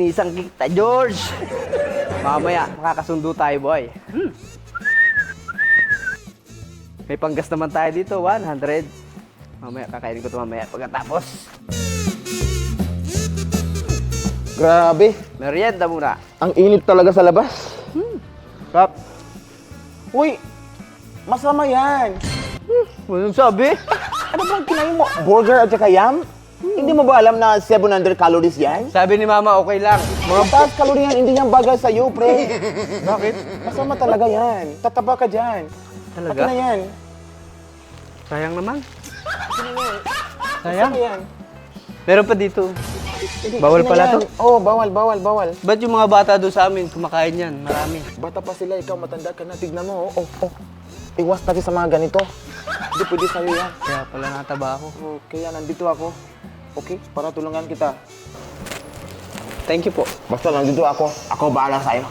Linisan kita, George. Mamaya, makakasundo tayo, boy. Hmm. May panggas naman tayo dito, 100. Mamaya, kakainin ko ito mamaya. Pagkatapos, Grabe, merienda muna. ang init talaga sa labas. Kap, Uy, masama yan. anong sabi? Ano bang kinain mo? Burger at saka yam? Hindi mo ba alam na 700 calories yan? Sabi ni Mama, okay lang. Mga taas calorie yan, hindi yan bagay sa'yo, pre. Bakit? Masama talaga yan. Tataba ka dyan. Talaga? Akin na yan. Sayang naman. Sayang. Masama yan. Meron pa dito. Hindi, Bawal pala to? Oo, oh, bawal, bawal, bawal. Ba't yung mga bata doon sa amin, kumakain yan? Marami. Bata pa sila, ikaw matanda ka na. Tignan mo, oh, oh, oh. Iwas tayo sa mga ganito. Hindi pwede sa'yo yan. Kaya pala nataba ako. Oh, kaya nandito ako. Okay, para tulungan kita. Thank you po. Basta nandito ako. Ako bahala sa'yo.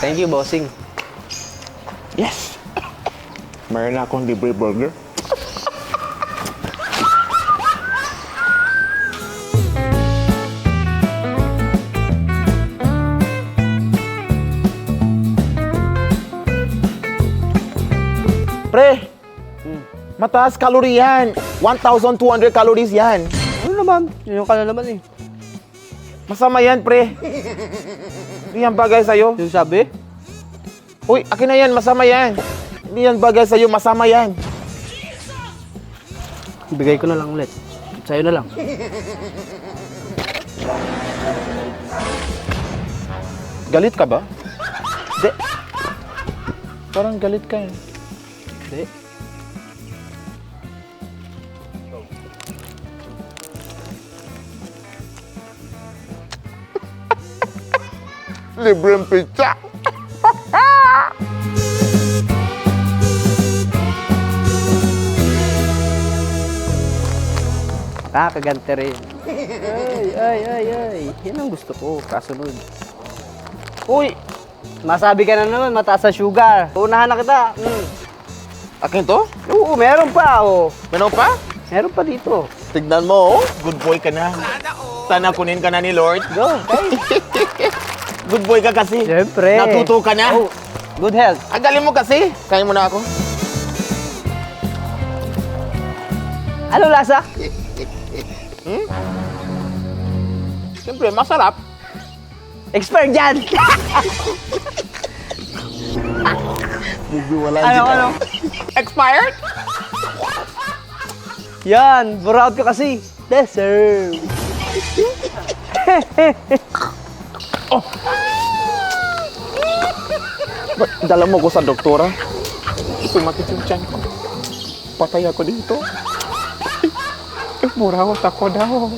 Thank you, bossing. Yes! Mayroon na akong libre burger. Pre, mataas calorie yan. 1,200 calories yan. Ano naman? Yun ka na naman eh. Masama yan, pre. Hindi yan bagay sa'yo. Yung sabi? Uy, akin na yan, masama yan. Hindi yan bagay sa'yo, masama yan. Bigay ko na lang ulit. Sa'yo na lang. Galit ka ba? Hindi. Parang galit ka eh. Hindi. Libreng pizza. Nakakagante rin. Ay, ay, ay, ay. Yan ang gusto ko. Kasunod. Uy! Masabi ka na naman, mataas sa sugar. Unahan na kita. Mm. Akin to? Oo, meron pa. Oh. Meron pa? Meron pa dito. Tignan mo, oh. Good boy ka na. Sana kunin ka na ni Lord. Go, okay. Good boy ka kasi. Siyempre. Natuto ka na. Oh, good health. Ang galing mo kasi. Kain mo na ako. Ano lasa? Siyempre, masarap. Expert dyan! Wala ano, ano? Expired? Yan, buraut ka kasi. Deserve. Ba't dala mo ko sa doktora? Sumakit yung tiyan ko. Patay ako dito. Murawat ako daw.